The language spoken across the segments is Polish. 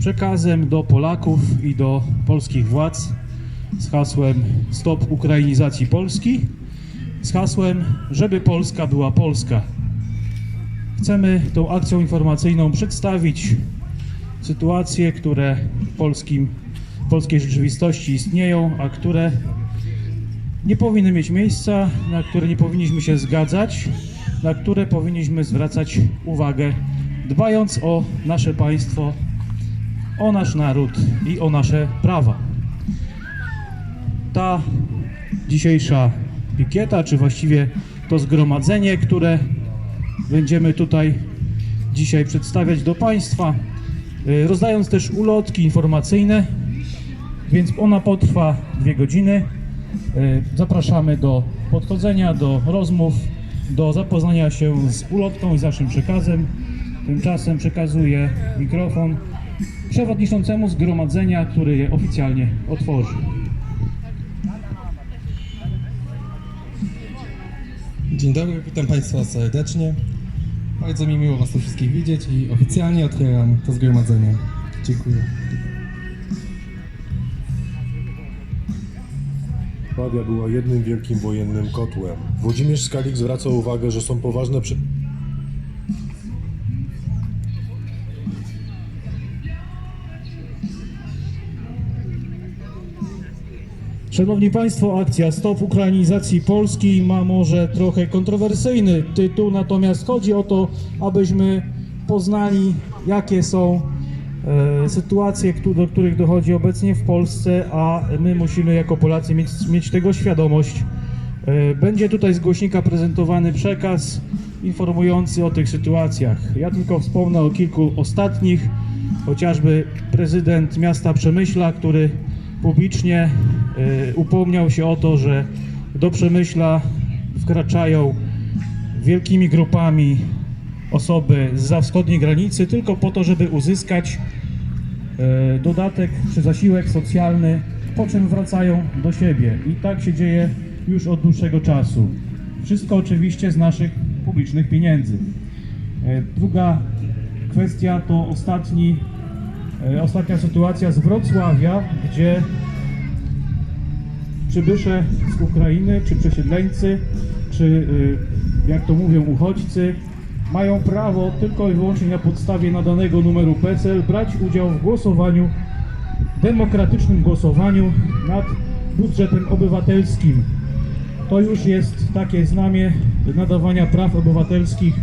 przekazem do Polaków i do polskich władz z hasłem Stop Ukrainizacji Polski, z hasłem Żeby Polska była Polska. Chcemy tą akcją informacyjną przedstawić sytuacje, które w polskim, polskiej rzeczywistości istnieją, a które nie powinny mieć miejsca, na które nie powinniśmy się zgadzać, na które powinniśmy zwracać uwagę, dbając o nasze państwo, o nasz naród i o nasze prawa. Ta dzisiejsza pikieta, czy właściwie to zgromadzenie, które będziemy tutaj dzisiaj przedstawiać do Państwa, y, rozdając też ulotki informacyjne, więc ona potrwa dwie godziny. Y, Zapraszamy do podchodzenia, do rozmów, do zapoznania się z ulotką i z naszym przekazem. Tymczasem przekazuję mikrofon przewodniczącemu zgromadzenia, który je oficjalnie otworzy. Dzień dobry, witam Państwa serdecznie. Bardzo mi miło Was tu wszystkich widzieć i oficjalnie otwieram to zgromadzenie. Dziękuję. Pawia była jednym wielkim wojennym kotłem. Włodzimierz Skalik zwraca uwagę, że są poważne przy... Szanowni Państwo, akcja Stop Ukrainizacji Polski ma może trochę kontrowersyjny tytuł, natomiast chodzi o to, abyśmy poznali, jakie są e, sytuacje, do których dochodzi obecnie w Polsce, a my musimy jako Polacy mieć, mieć tego świadomość. E, będzie tutaj z głośnika prezentowany przekaz informujący o tych sytuacjach. Ja tylko wspomnę o kilku ostatnich, chociażby prezydent miasta Przemyśla, który publicznie upomniał się o to, że do Przemyśla wkraczają wielkimi grupami osoby z wschodniej granicy tylko po to, żeby uzyskać e, dodatek czy zasiłek socjalny, po czym wracają do siebie. I tak się dzieje już od dłuższego czasu. Wszystko oczywiście z naszych publicznych pieniędzy. E, Druga kwestia to ostatni, e, ostatnia sytuacja z Wrocławia, gdzie przybysze z Ukrainy, czy przesiedleńcy, czy y, jak to mówią uchodźcy, mają prawo tylko i wyłącznie na podstawie nadanego numeru PESEL brać udział w głosowaniu, demokratycznym głosowaniu nad budżetem obywatelskim. To już jest takie znamie nadawania praw obywatelskich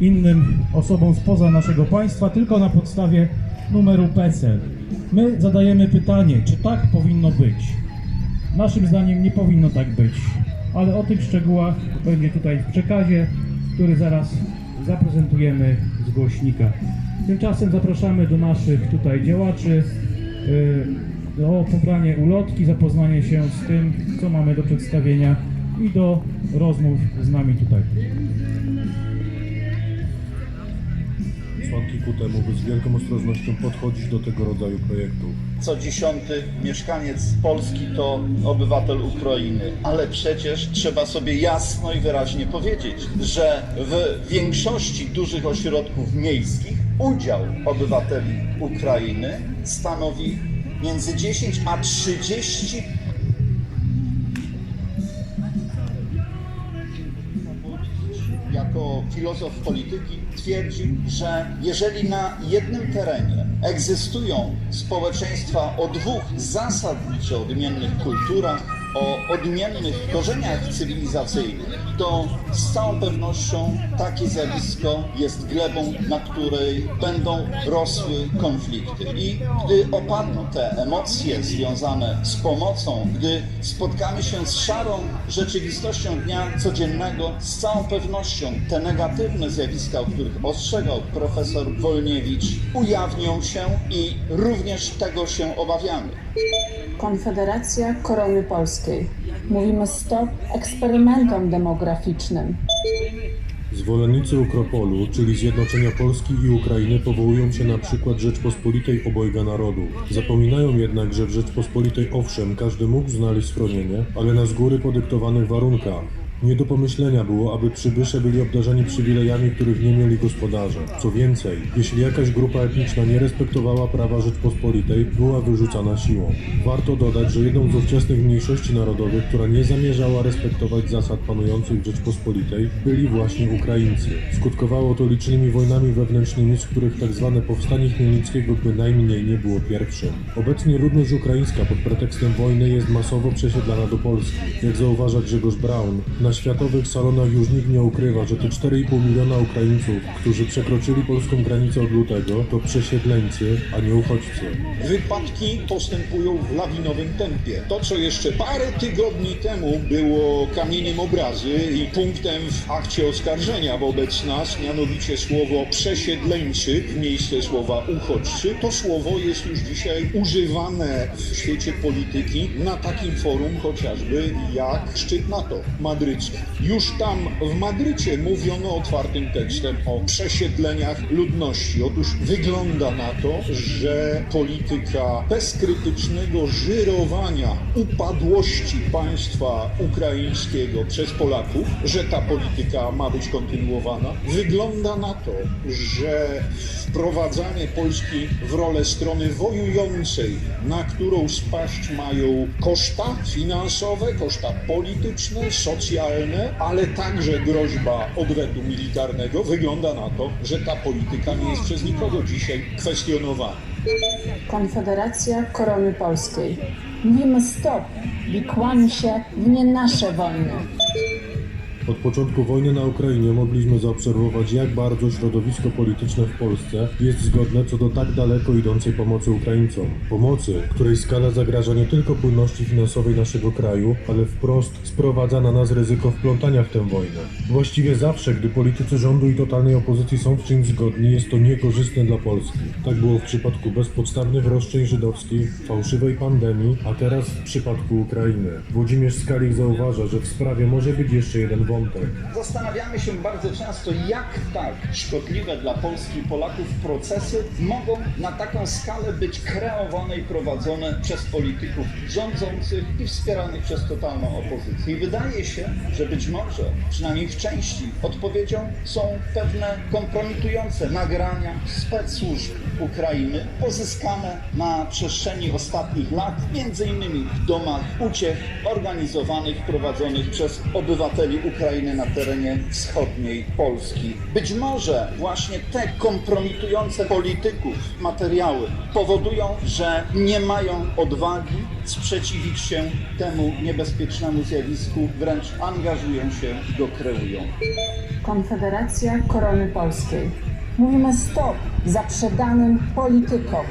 innym osobom spoza naszego państwa tylko na podstawie numeru PESEL. My zadajemy pytanie, czy tak powinno być? Naszym zdaniem nie powinno tak być, ale o tych szczegółach będzie tutaj w przekazie, który zaraz zaprezentujemy z głośnika. Tymczasem zapraszamy do naszych tutaj działaczy yy, o pobranie ulotki, zapoznanie się z tym, co mamy do przedstawienia i do rozmów z nami tutaj. Słanki ku temu, by z wielką ostrożnością podchodzić do tego rodzaju projektów. co dziesiąty mieszkaniec Polski to obywatel Ukrainy. Ale przecież trzeba sobie jasno i wyraźnie powiedzieć, że w większości dużych ośrodków miejskich udział obywateli Ukrainy stanowi między 10 a 30 filozof polityki twierdzi, że jeżeli na jednym terenie egzystują społeczeństwa o dwóch zasadniczo odmiennych kulturach, o odmiennych korzeniach cywilizacyjnych, to z całą pewnością takie zjawisko jest glebą, na której będą rosły konflikty. I gdy opadną te emocje związane z pomocą, gdy spotkamy się z szarą rzeczywistością dnia codziennego, z całą pewnością te negatywne zjawiska, o których ostrzegał profesor Wolniewicz, ujawnią się i również tego się obawiamy. Konfederacja Korony Polskiej. Mówimy stop eksperymentom demograficznym. Zwolennicy Ukropolu, czyli zjednoczenia Polski i Ukrainy, powołują się na przykład Rzeczpospolitej obojga narodów. Zapominają jednak, że w Rzeczpospolitej owszem każdy mógł znaleźć schronienie, ale na z góry podyktowanych warunkach. Nie do pomyślenia było, aby przybysze byli obdarzeni przywilejami, których nie mieli gospodarze. Co więcej, jeśli jakaś grupa etniczna nie respektowała prawa Rzeczpospolitej, była wyrzucana siłą. Warto dodać, że jedną z ówczesnych mniejszości narodowych, która nie zamierzała respektować zasad panujących w Rzeczpospolitej, byli właśnie Ukraińcy. Skutkowało to licznymi wojnami wewnętrznymi, z których tzw. powstanie Chmielnickiego bynajmniej nie było pierwszym. Obecnie ludność ukraińska pod pretekstem wojny jest masowo przesiedlana do Polski. Jak zauważa Grzegorz Braun, na światowych salonach już nikt nie ukrywa, że te 4,5 miliona Ukraińców, którzy przekroczyli polską granicę od lutego, to przesiedleńcy, a nie uchodźcy. Wypadki postępują w lawinowym tempie. To, co jeszcze parę tygodni temu było kamieniem obrazy i punktem w akcie oskarżenia wobec nas, mianowicie słowo przesiedleńcy w miejsce słowa uchodźcy, to słowo jest już dzisiaj używane w świecie polityki na takim forum chociażby jak szczyt NATO Już tam w Madrycie mówiono otwartym tekstem o przesiedleniach ludności. Otóż wygląda na to, że polityka bezkrytycznego żyrowania upadłości państwa ukraińskiego przez Polaków, że ta polityka ma być kontynuowana. Wygląda na to, że wprowadzanie Polski w rolę strony wojującej, na którą spaść mają koszta finansowe, koszta polityczne, socjalne, ale także groźba odwetu militarnego, wygląda na to, że ta polityka nie jest przez nikogo dzisiaj kwestionowana. Konfederacja Korony Polskiej. Mówimy stop, wikłamy się w nie nasze wojny. Od początku wojny na Ukrainie mogliśmy zaobserwować, jak bardzo środowisko polityczne w Polsce jest zgodne co do tak daleko idącej pomocy Ukraińcom. Pomocy, której skala zagraża nie tylko płynności finansowej naszego kraju, ale wprost sprowadza na nas ryzyko wplątania w tę wojnę. Właściwie zawsze, gdy politycy rządu i totalnej opozycji są w czymś zgodni, jest to niekorzystne dla Polski. Tak było w przypadku bezpodstawnych roszczeń żydowskich, fałszywej pandemii, a teraz w przypadku Ukrainy. Włodzimierz Skalik zauważa, że w sprawie może być jeszcze jeden wątek. Zastanawiamy się bardzo często, jak tak szkodliwe dla Polski i Polaków procesy mogą na taką skalę być kreowane i prowadzone przez polityków rządzących i wspieranych przez totalną opozycję. I wydaje się, że być może, przynajmniej w części, odpowiedzią są pewne kompromitujące nagrania spec-służb Ukrainy, pozyskane na przestrzeni ostatnich lat, między innymi w domach uciech organizowanych, prowadzonych przez obywateli Ukrainy na terenie wschodniej Polski. Być może właśnie te kompromitujące polityków materiały powodują, że nie mają odwagi sprzeciwić się temu niebezpiecznemu zjawisku, wręcz angażują się i go kreują. Konfederacja Korony Polskiej. Mówimy stop zaprzedanym politykom.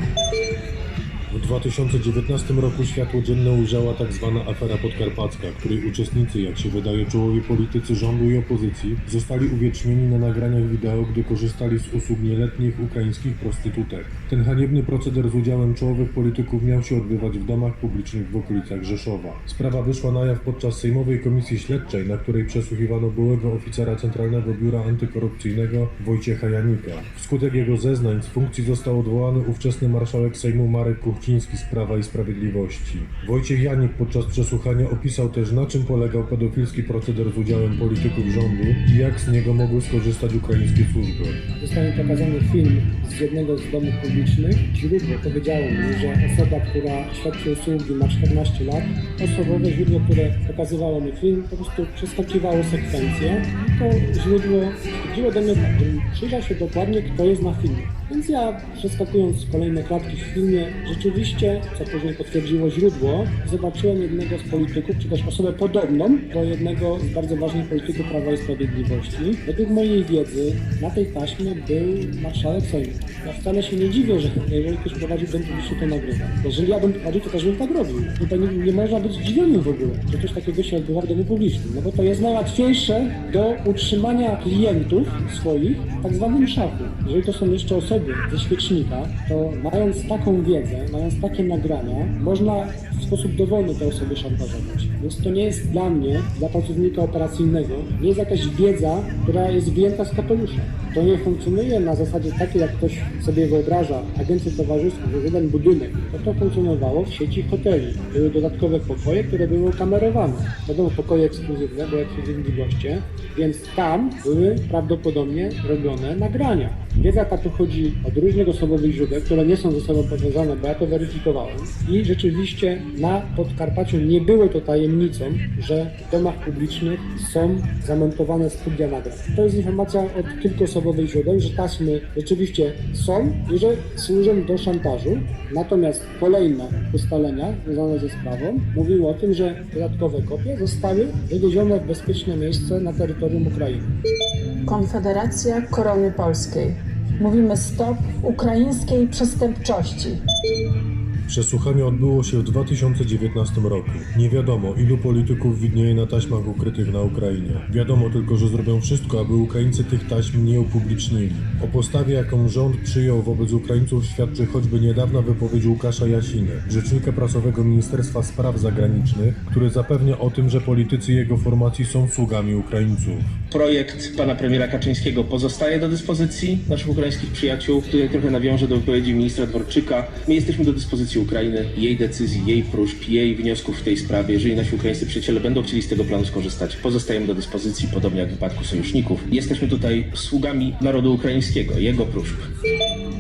W 2019 roku światło dzienne ujrzała tak zwana afera podkarpacka, której uczestnicy, jak się wydaje, czołowi politycy rządu i opozycji, zostali uwiecznieni na nagraniach wideo, gdy korzystali z usług nieletnich ukraińskich prostytutek. Ten haniebny proceder z udziałem czołowych polityków miał się odbywać w domach publicznych w okolicach Rzeszowa. Sprawa wyszła na jaw podczas Sejmowej Komisji Śledczej, na której przesłuchiwano byłego oficera Centralnego Biura Antykorupcyjnego Wojciecha Janika. Wskutek jego zeznań z funkcji został odwołany ówczesny marszałek Sejmu Marek Kuchciński z Prawa i Sprawiedliwości. Wojciech Janik podczas przesłuchania opisał też na czym polegał pedofilski proceder z udziałem polityków rządu i jak z niego mogły skorzystać ukraińskie służby. Został mi pokazany film z jednego z domów publicznych. Źródło powiedziało mi, że osoba, która świadczy usługi ma 14 lat. Osobowe źródło, które pokazywało mi film, po prostu przeskakiwało sekwencję. To źródło stwierdziło do mnie tak, żebym przyjrzał się dokładnie, kto jest na filmie. Więc ja, przeskakując kolejne klatki w filmie, rzeczywiście, co później potwierdziło źródło, zobaczyłem jednego z polityków, czy też osobę podobną do jednego z bardzo ważnych polityków Prawa i Sprawiedliwości. Według mojej wiedzy na tej taśmie był marszałek Sejmu. Ja wcale się nie dziwię, że jeżeli ktoś prowadził dom publiczny, to nagrywa. Jeżeli ja bym prowadził, to też bym tak robił. To nie, nie można być zdziwionym w ogóle, że coś takiego się odbywa w domu publicznym, no bo to jest najłatwiejsze do utrzymania klientów swoich w tak zwanym szachu. Jeżeli to są jeszcze osoby ze świecznika, to mając taką wiedzę, mając takie nagrania, można sposób dowolny te osoby szantażować. Więc to nie jest dla mnie, dla pracownika operacyjnego, nie jest jakaś wiedza, która jest wyjęta z kapelusza. To nie funkcjonuje na zasadzie takiej, jak ktoś sobie wyobraża, agencję towarzyską, że jeden budynek. To to funkcjonowało w sieci hoteli. Były dodatkowe pokoje, które były kamerowane. Wiadomo, pokoje ekskluzywne, bo ekskluzywni goście, więc tam były prawdopodobnie robione nagrania. Wiedza ta pochodzi od różnych osobowych źródeł, które nie są ze sobą powiązane, bo ja to weryfikowałem. I rzeczywiście na Podkarpaciu nie było to tajemnicą, że w domach publicznych są zamontowane studia nagrań. To jest informacja od kilku osobowych źródeł, że taśmy rzeczywiście są i że służą do szantażu. Natomiast kolejne ustalenia związane ze sprawą mówiły o tym, że dodatkowe kopie zostały wywiezione w bezpieczne miejsce na terytorium Ukrainy. Konfederacja Korony Polskiej. Mówimy stop ukraińskiej przestępczości. Przesłuchanie odbyło się w 2019 roku. Nie wiadomo, ilu polityków widnieje na taśmach ukrytych na Ukrainie. Wiadomo tylko, że zrobią wszystko, aby Ukraińcy tych taśm nie upublicznili. O postawie, jaką rząd przyjął wobec Ukraińców, świadczy choćby niedawna wypowiedź Łukasza Jasiny, rzecznika prasowego Ministerstwa Spraw Zagranicznych, który zapewnia o tym, że politycy jego formacji są sługami Ukraińców. Projekt pana premiera Kaczyńskiego pozostaje do dyspozycji naszych ukraińskich przyjaciół. Tutaj trochę nawiążę do wypowiedzi ministra Dworczyka. My jesteśmy do dyspozycji Ukrainy, jej decyzji, jej próśb, jej wniosków w tej sprawie. Jeżeli nasi ukraińscy przyjaciele będą chcieli z tego planu skorzystać, pozostajemy do dyspozycji, podobnie jak w wypadku sojuszników. Jesteśmy tutaj sługami narodu ukraińskiego, jego próśb.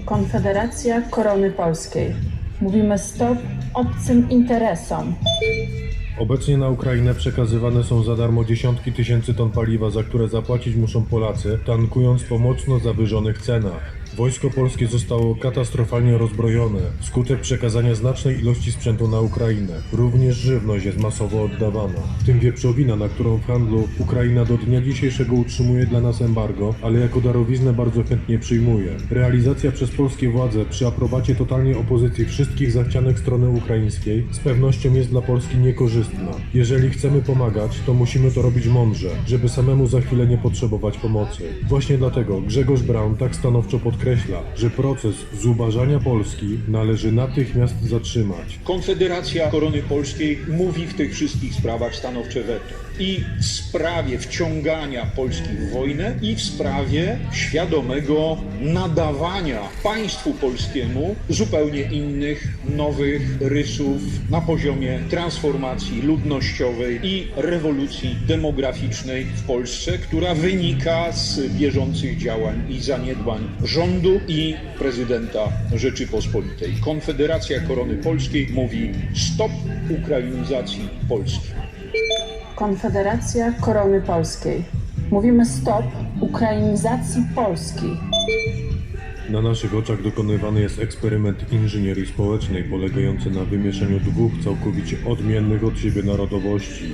Konfederacja Korony Polskiej. Mówimy stop obcym interesom. Obecnie na Ukrainę przekazywane są za darmo dziesiątki tysięcy ton paliwa, za które zapłacić muszą Polacy, tankując po mocno zawyżonych cenach. Wojsko polskie zostało katastrofalnie rozbrojone wskutek przekazania znacznej ilości sprzętu na Ukrainę. Również żywność jest masowo oddawana, w tym wieprzowina, na którą w handlu Ukraina do dnia dzisiejszego utrzymuje dla nas embargo, ale jako darowiznę bardzo chętnie przyjmuje. Realizacja przez polskie władze przy aprobacie totalnej opozycji wszystkich zachcianek strony ukraińskiej z pewnością jest dla Polski niekorzystna. Jeżeli chcemy pomagać, to musimy to robić mądrze, żeby samemu za chwilę nie potrzebować pomocy. Właśnie dlatego Grzegorz Braun tak stanowczo podkreśla, że proces zubażania Polski należy natychmiast zatrzymać. Konfederacja Korony Polskiej mówi w tych wszystkich sprawach stanowcze weto. I w sprawie wciągania Polski w wojnę, i w sprawie świadomego nadawania państwu polskiemu zupełnie innych, nowych rysów na poziomie transformacji ludnościowej i rewolucji demograficznej w Polsce, która wynika z bieżących działań i zaniedbań rządu i prezydenta Rzeczypospolitej. Konfederacja Korony Polskiej mówi stop ukrainizacji Polski. Konfederacja Korony Polskiej. Mówimy stop ukrainizacji Polski. Na naszych oczach dokonywany jest eksperyment inżynierii społecznej polegający na wymieszaniu dwóch całkowicie odmiennych od siebie narodowości.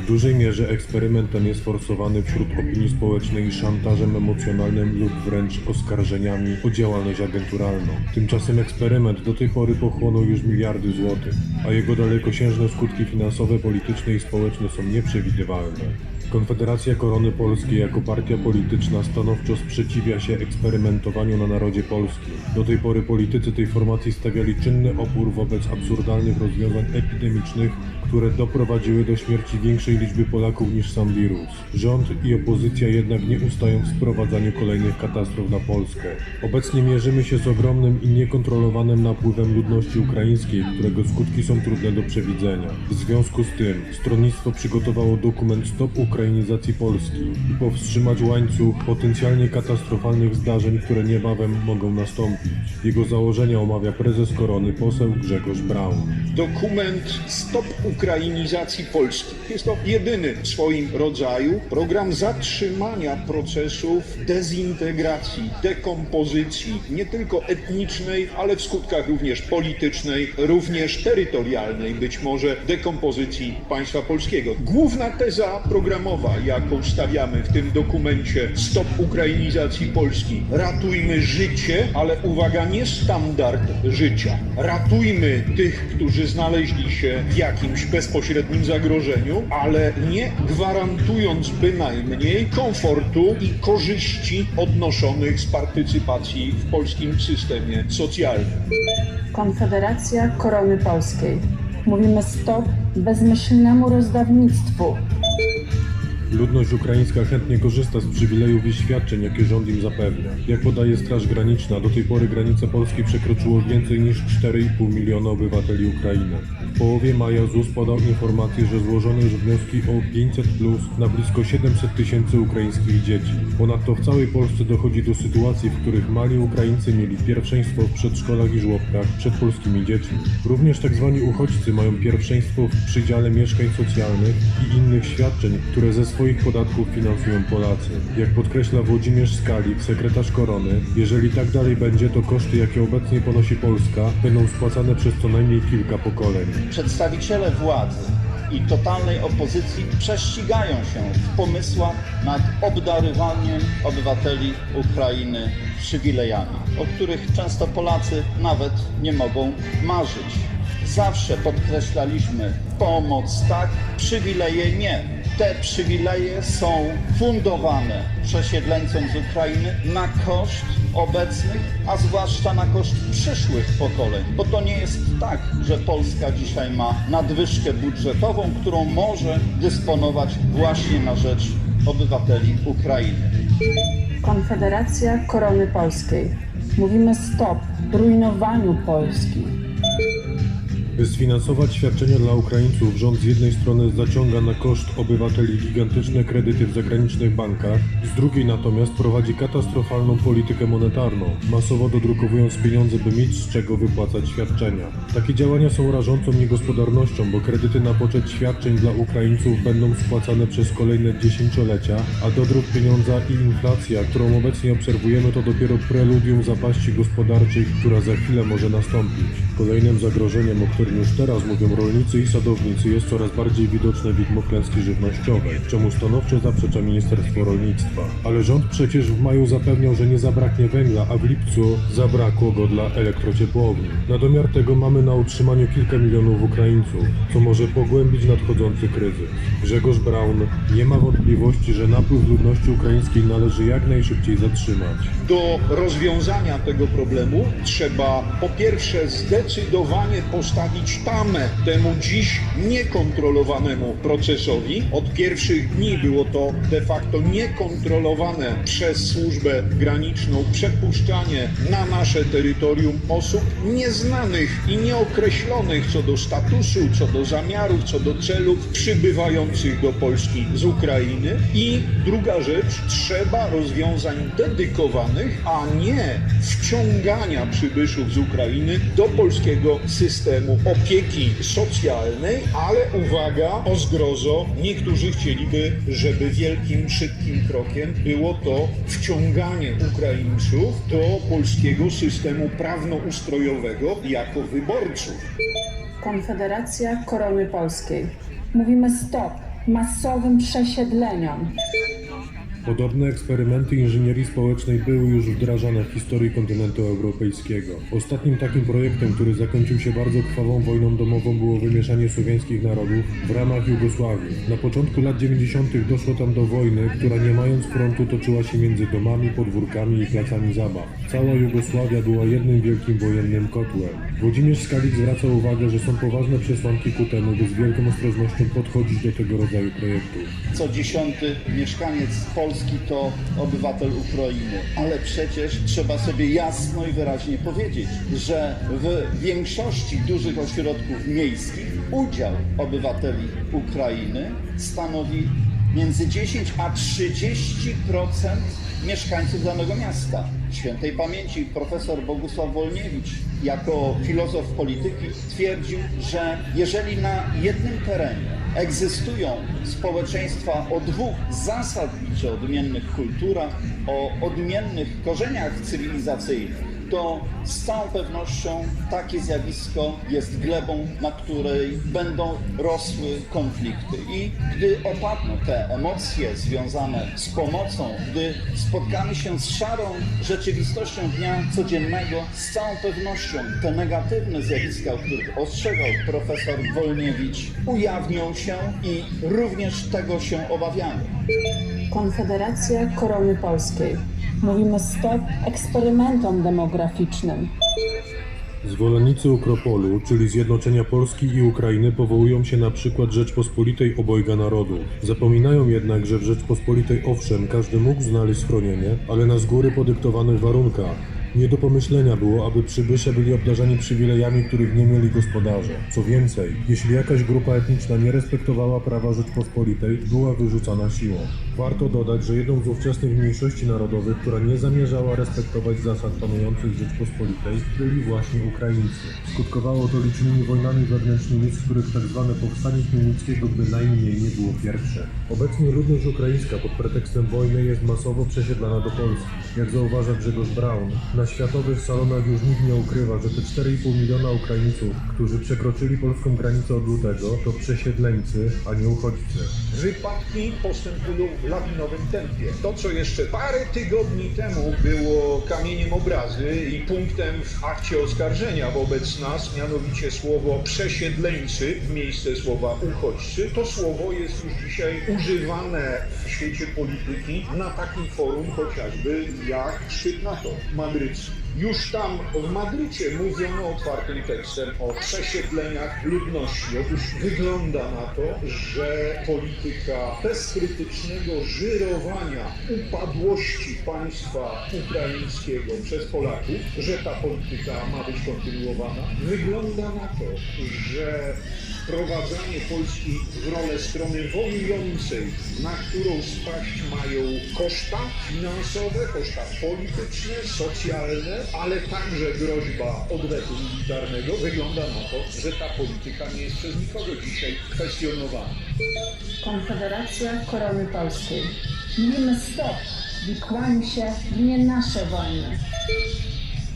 W dużej mierze eksperyment ten jest forsowany wśród opinii społecznej szantażem emocjonalnym lub wręcz oskarżeniami o działalność agenturalną. Tymczasem eksperyment do tej pory pochłonął już miliardy złotych, a jego dalekosiężne skutki finansowe, polityczne i społeczne są nieprzewidywalne. Konfederacja Korony Polskiej jako partia polityczna stanowczo sprzeciwia się eksperymentowaniu na narodzie polskim. Do tej pory politycy tej formacji stawiali czynny opór wobec absurdalnych rozwiązań epidemicznych, które doprowadziły do śmierci większej liczby Polaków niż sam wirus. Rząd i opozycja jednak nie ustają w sprowadzaniu kolejnych katastrof na Polskę. Obecnie mierzymy się z ogromnym i niekontrolowanym napływem ludności ukraińskiej, którego skutki są trudne do przewidzenia. W związku z tym stronnictwo przygotowało dokument Stop Ukrainizacji Polski i powstrzymać łańcuch potencjalnie katastrofalnych zdarzeń, które niebawem mogą nastąpić. Jego założenia omawia prezes Korony poseł Grzegorz Braun. Dokument Stop Ukrainizacji Polski. Jest to jedyny w swoim rodzaju program zatrzymania procesów dezintegracji, dekompozycji, nie tylko etnicznej, ale w skutkach również politycznej, również terytorialnej, być może dekompozycji państwa polskiego. Główna teza programowa, jaką stawiamy w tym dokumencie Stop Ukrainizacji Polski, ratujmy życie, ale uwaga, nie standard życia. Ratujmy tych, którzy znaleźli się w jakimś bezpośrednim zagrożeniu, ale nie gwarantując bynajmniej komfortu i korzyści odnoszonych z partycypacji w polskim systemie socjalnym. Konfederacja Korony Polskiej. Mówimy stop bezmyślnemu rozdawnictwu. Ludność ukraińska chętnie korzysta z przywilejów i świadczeń, jakie rząd im zapewnia. Jak podaje Straż Graniczna, do tej pory granice Polski przekroczyło więcej niż 4,5 miliona obywateli Ukrainy. W połowie maja ZUS podał informację, że złożono już wnioski o 500 plus na blisko 700 tysięcy ukraińskich dzieci. Ponadto w całej Polsce dochodzi do sytuacji, w których mali Ukraińcy mieli pierwszeństwo w przedszkolach i żłobkach przed polskimi dziećmi. Również tzw. uchodźcy mają pierwszeństwo w przydziale mieszkań socjalnych i innych świadczeń, które ze swoich podatków finansują Polacy. Jak podkreśla Włodzimierz Skalik, sekretarz Korony, jeżeli tak dalej będzie, to koszty, jakie obecnie ponosi Polska, będą spłacane przez co najmniej kilka pokoleń. Przedstawiciele władzy i totalnej opozycji prześcigają się w pomysłach nad obdarywaniem obywateli Ukrainy przywilejami, o których często Polacy nawet nie mogą marzyć. Zawsze podkreślaliśmy pomoc tak, przywileje nie. Te przywileje są fundowane przesiedleńcom z Ukrainy na koszt obecnych, a zwłaszcza na koszt przyszłych pokoleń. Bo to nie jest tak, że Polska dzisiaj ma nadwyżkę budżetową, którą może dysponować właśnie na rzecz obywateli Ukrainy. Konfederacja Korony Polskiej. Mówimy stop rujnowaniu Polski. By sfinansować świadczenia dla Ukraińców, rząd z jednej strony zaciąga na koszt obywateli gigantyczne kredyty w zagranicznych bankach, z drugiej natomiast prowadzi katastrofalną politykę monetarną, masowo dodrukowując pieniądze, by mieć z czego wypłacać świadczenia. Takie działania są rażącą niegospodarnością, bo kredyty na poczet świadczeń dla Ukraińców będą spłacane przez kolejne dziesięciolecia, a dodruk pieniądza i inflacja, którą obecnie obserwujemy, to dopiero preludium zapaści gospodarczej, która za chwilę może nastąpić. Kolejnym zagrożeniem, o którym już teraz mówią rolnicy i sadownicy, jest coraz bardziej widoczne widmo klęski żywnościowej, czemu stanowczo zaprzecza Ministerstwo Rolnictwa. Ale rząd przecież w maju zapewniał, że nie zabraknie węgla, a w lipcu zabrakło go dla elektrociepłowni. Na domiar tego mamy na utrzymaniu kilka milionów Ukraińców, co może pogłębić nadchodzący kryzys. Grzegorz Braun nie ma wątpliwości, że napływ ludności ukraińskiej należy jak najszybciej zatrzymać. Do rozwiązania tego problemu trzeba po pierwsze zdecydowanie postawić tamę temu dziś niekontrolowanemu procesowi. Od pierwszych dni było to de facto niekontrolowane przez służbę graniczną przepuszczanie na nasze terytorium osób nieznanych i nieokreślonych co do statusu, co do zamiarów, co do celów przybywających do Polski z Ukrainy. I druga rzecz, trzeba rozwiązań dedykowanych, a nie wciągania przybyszów z Ukrainy do polskiego systemu opieki socjalnej, ale uwaga, o zgrozo, niektórzy chcieliby, żeby wielkim, szybkim krokiem było to wciąganie Ukraińców do polskiego systemu prawno-ustrojowego jako wyborców. Konfederacja Korony Polskiej. Mówimy stop masowym przesiedleniom. Podobne eksperymenty inżynierii społecznej były już wdrażane w historii kontynentu europejskiego. Ostatnim takim projektem, który zakończył się bardzo krwawą wojną domową, było wymieszanie słowiańskich narodów w ramach Jugosławii. Na początku lat 90. doszło tam do wojny, która nie mając frontu toczyła się między domami, podwórkami i placami zabaw. Cała Jugosławia była jednym wielkim wojennym kotłem. Włodzimierz Skalik zwraca uwagę, że są poważne przesłanki ku temu, by z wielką ostrożnością podchodzić do tego rodzaju projektów. Co dziesiąty mieszkaniec Polski to obywatel Ukrainy. Ale przecież trzeba sobie jasno i wyraźnie powiedzieć, że w większości dużych ośrodków miejskich udział obywateli Ukrainy stanowi między 10 a 30% mieszkańców danego miasta. Świętej pamięci profesor Bogusław Wolniewicz jako filozof polityki twierdził, że jeżeli na jednym terenie egzystują społeczeństwa o dwóch zasadniczo odmiennych kulturach, o odmiennych korzeniach cywilizacyjnych, to z całą pewnością takie zjawisko jest glebą, na której będą rosły konflikty. I gdy opadną te emocje związane z pomocą, gdy spotkamy się z szarą rzeczywistością dnia codziennego, z całą pewnością te negatywne zjawiska, o których ostrzegał profesor Wolniewicz, ujawnią się i również tego się obawiamy. Konfederacja Korony Polskiej. Mówimy stop eksperymentom demograficznym. Zwolennicy Ukropolu, czyli zjednoczenia Polski i Ukrainy, powołują się na przykład Rzeczpospolitej obojga narodów. Zapominają jednak, że w Rzeczpospolitej owszem każdy mógł znaleźć schronienie, ale na z góry podyktowanych warunkach. Nie do pomyślenia było, aby przybysze byli obdarzani przywilejami, których nie mieli gospodarze. Co więcej, jeśli jakaś grupa etniczna nie respektowała prawa Rzeczpospolitej, była wyrzucana siłą. Warto dodać, że jedną z ówczesnych mniejszości narodowych, która nie zamierzała respektować zasad panujących w Rzeczpospolitej, byli właśnie Ukraińcy. Skutkowało to licznymi wojnami wewnętrznymi, z których tzw. powstanie Chmielnickiego bynajmniej nie było pierwsze. Obecnie ludność ukraińska pod pretekstem wojny jest masowo przesiedlana do Polski. Jak zauważa Grzegorz Braun, na światowych salonach już nikt nie ukrywa, że te 4,5 miliona Ukraińców, którzy przekroczyli polską granicę od lutego, to przesiedleńcy, a nie uchodźcy. Wypadki postępują lawinowym tempie. To, co jeszcze parę tygodni temu było kamieniem obrazy i punktem w akcie oskarżenia wobec nas, mianowicie słowo przesiedleńcy w miejsce słowa uchodźcy, to słowo jest już dzisiaj używane w świecie polityki na takim forum chociażby jak szczyt NATO madrycki. Już tam w Madrycie mówiono otwartym tekstem o przesiedleniach ludności. Otóż wygląda na to, że polityka bezkrytycznego żyrowania upadłości państwa ukraińskiego przez Polaków, że ta polityka ma być kontynuowana. Wygląda na to, że wprowadzanie Polski w rolę strony wojującej, na którą spaść mają koszta finansowe, koszta polityczne, socjalne, ale także groźba odwetu militarnego, wygląda na to, że ta polityka nie jest przez nikogo dzisiaj kwestionowana. Konfederacja Korony Polskiej. Mówimy stop wikłaniu się w nie nasze wojny.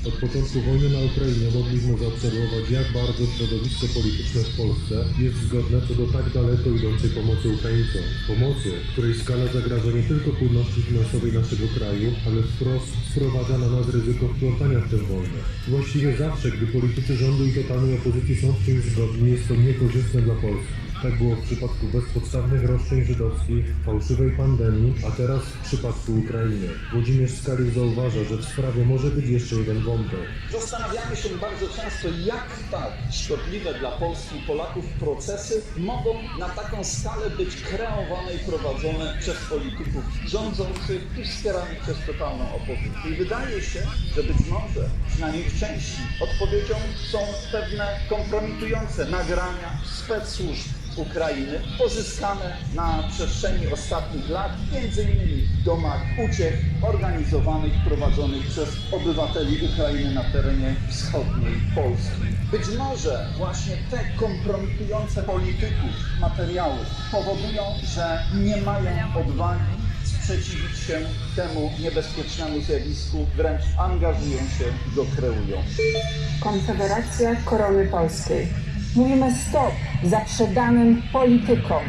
Od początku wojny na Ukrainie mogliśmy zaobserwować, jak bardzo środowisko polityczne w Polsce jest zgodne co do tak daleko idącej pomocy Ukraińcom. Pomocy, której skala zagraża nie tylko płynności finansowej naszego kraju, ale wprost sprowadza na nas ryzyko wplątania w tę wojnę. Właściwie zawsze, gdy politycy rządu i totalnej opozycji są w czymś zgodni, jest to niekorzystne dla Polski. Tak było w przypadku bezpodstawnych roszczeń żydowskich, fałszywej pandemii, a teraz w przypadku Ukrainy. Włodzimierz Skalił zauważa, że w sprawie może być jeszcze jeden wątek. Zastanawiamy się bardzo często, jak tak szkodliwe dla Polski i Polaków procesy mogą na taką skalę być kreowane i prowadzone przez polityków rządzących i wspieranych przez totalną opozycję. I wydaje się, że być może, przynajmniej w części, odpowiedzią są pewne kompromitujące nagrania spec-służb Ukrainy, pozyskane na przestrzeni ostatnich lat, innymi w domach uciech organizowanych, prowadzonych przez obywateli Ukrainy na terenie wschodniej Polski. Być może właśnie te kompromitujące polityków materiały powodują, że nie mają odwagi sprzeciwić się temu niebezpiecznemu zjawisku, wręcz angażują się go kreują. Konfederacja Korony Polskiej. Mówimy stop zaprzedanym politykom.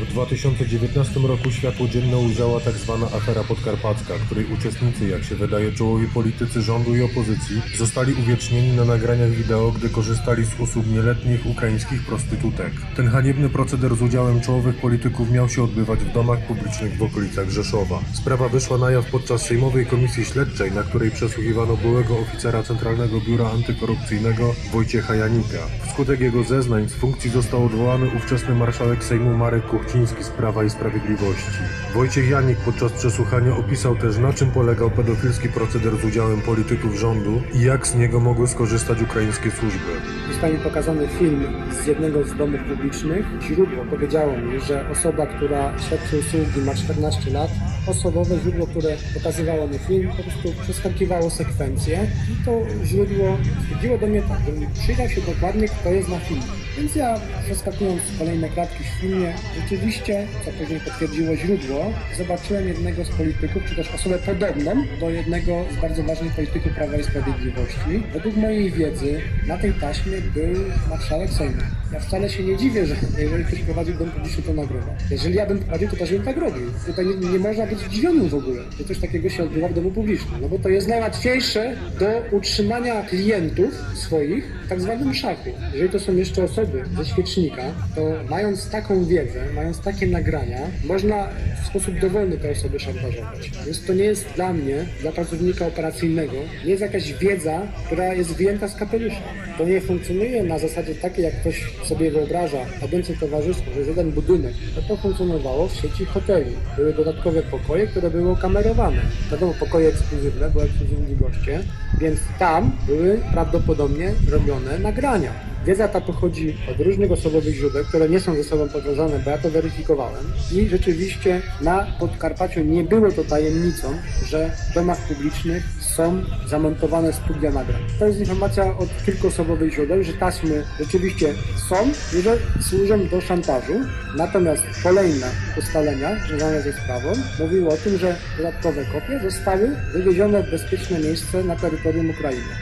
W 2019 roku światło dzienne ujrzała tak zwana afera podkarpacka, której uczestnicy, jak się wydaje, czołowi politycy rządu i opozycji zostali uwiecznieni na nagraniach wideo, gdy korzystali z usług nieletnich ukraińskich prostytutek. Ten haniebny proceder z udziałem czołowych polityków miał się odbywać w domach publicznych w okolicach Rzeszowa. Sprawa wyszła na jaw podczas Sejmowej Komisji Śledczej, na której przesłuchiwano byłego oficera Centralnego Biura Antykorupcyjnego Wojciecha Janika. Wskutek jego zeznań z funkcji został odwołany ówczesny marszałek Sejmu Marek Kuchciński z Prawa i Sprawiedliwości. Wojciech Janik podczas przesłuchania opisał też na czym polegał pedofilski proceder z udziałem polityków rządu i jak z niego mogły skorzystać ukraińskie służby. został mi pokazany film z jednego z domów publicznych. Źródło powiedziało mi, że osoba, która świadczy usługi ma 14 lat. Osobowe źródło, które pokazywało mi film, po prostu przeskakiwało sekwencje i to źródło stwierdziło do mnie tak, żebym przyjrzał się dokładnie, kto jest na filmie. Więc ja, przeskakując kolejne klatki w filmie, rzeczywiście, co później potwierdziło źródło, zobaczyłem jednego z polityków, czy też osobę podobną do jednego z bardzo ważnych polityków Prawa i Sprawiedliwości. Według mojej wiedzy na tej taśmie był marszałek Sejmu. Ja wcale się nie dziwię, że jeżeli ktoś prowadził dom publiczny, to nagrywa. Jeżeli ja bym prowadził, to też bym tak robił. Tutaj nie, nie można być zdziwionym w ogóle, że coś takiego się odbywa w domu publicznym. No bo to jest najłatwiejsze do utrzymania klientów swoich w tak zwanym szachu. Jeżeli to są jeszcze osoby ze świecznika, to mając taką wiedzę, mając takie nagrania, można w sposób dowolny te osoby szantażować. Więc to nie jest dla mnie, dla pracownika operacyjnego, nie jest jakaś wiedza, która jest wyjęta z kapelusza. To nie funkcjonuje na zasadzie takiej, jak ktoś sobie wyobraża agencję towarzyską, że jeden budynek. To to funkcjonowało w sieci hoteli. Były dodatkowe pokoje, które były okamerowane. Wiadomo, pokoje ekskluzywne, bo ekskluzywni goście, więc tam były prawdopodobnie robione nagrania. Wiedza ta pochodzi od różnych osobowych źródeł, które nie są ze sobą powiązane, bo ja to weryfikowałem. I rzeczywiście na Podkarpaciu nie było to tajemnicą, że w domach publicznych są zamontowane studia nagrań. To jest informacja od kilkuosobowych źródeł, że taśmy rzeczywiście są i że służą do szantażu. Natomiast kolejne ustalenia związane ze sprawą mówiły o tym, że dodatkowe kopie zostały wywiezione w bezpieczne miejsce na terytorium Ukrainy.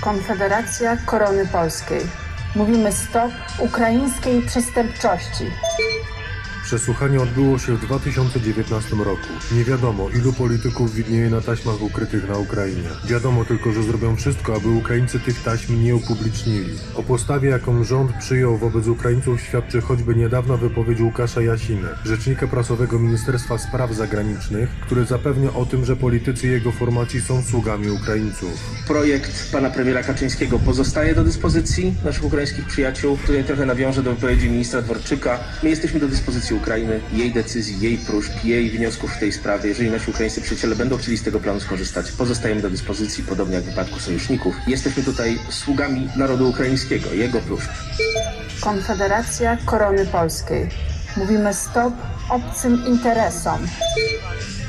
Konfederacja Korony Polskiej. Mówimy stop ukraińskiej przestępczości. Przesłuchanie odbyło się w 2019 roku. Nie wiadomo, ilu polityków widnieje na taśmach ukrytych na Ukrainie. Wiadomo tylko, że zrobią wszystko, aby Ukraińcy tych taśm nie upublicznili. O postawie, jaką rząd przyjął wobec Ukraińców, świadczy choćby niedawna wypowiedź Łukasza Jasiny, rzecznika prasowego Ministerstwa Spraw Zagranicznych, który zapewnia o tym, że politycy jego formacji są sługami Ukraińców. Projekt pana premiera Kaczyńskiego pozostaje do dyspozycji naszych ukraińskich przyjaciół. Tutaj trochę nawiążę do wypowiedzi ministra Dworczyka. My jesteśmy do dyspozycji Ukrainy, jej decyzji, jej próśb, jej wniosków w tej sprawie. Jeżeli nasi ukraińscy przyjaciele będą chcieli z tego planu skorzystać, pozostajemy do dyspozycji, podobnie jak w wypadku sojuszników. Jesteśmy tutaj sługami narodu ukraińskiego, jego próśb. Konfederacja Korony Polskiej. Mówimy stop obcym interesom.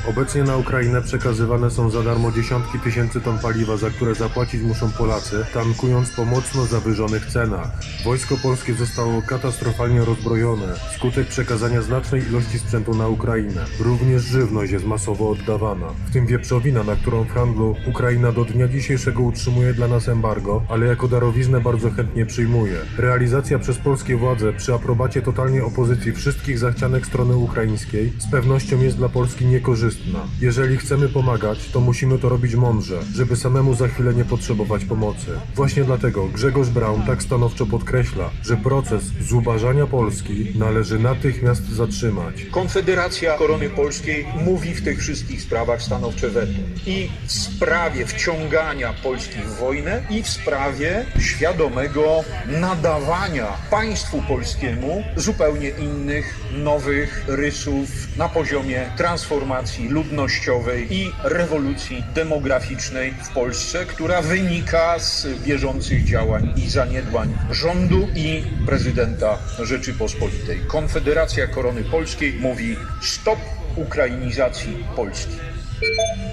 Obecnie na Ukrainę przekazywane są za darmo dziesiątki tysięcy ton paliwa, za które zapłacić muszą Polacy, tankując po mocno zawyżonych cenach. Wojsko polskie zostało katastrofalnie rozbrojone wskutek przekazania znacznej ilości sprzętu na Ukrainę. Również żywność jest masowo oddawana, w tym wieprzowina, na którą w handlu Ukraina do dnia dzisiejszego utrzymuje dla nas embargo, ale jako darowiznę bardzo chętnie przyjmuje. Realizacja przez polskie władze przy aprobacie totalnej opozycji wszystkich zachcianek strony ukraińskiej z pewnością jest dla Polski niekorzystna. Jeżeli chcemy pomagać, to musimy to robić mądrze, żeby samemu za chwilę nie potrzebować pomocy. Właśnie dlatego Grzegorz Braun tak stanowczo podkreśla, że proces zubażania Polski należy natychmiast zatrzymać. Konfederacja Korony Polskiej mówi w tych wszystkich sprawach stanowcze weto. I w sprawie wciągania Polski w wojnę, i w sprawie świadomego nadawania państwu polskiemu zupełnie innych, nowych rysów na poziomie transformacji ludnościowej i rewolucji demograficznej w Polsce, która wynika z bieżących działań i zaniedbań rządu i prezydenta Rzeczypospolitej. Konfederacja Korony Polskiej mówi stop ukrainizacji Polski.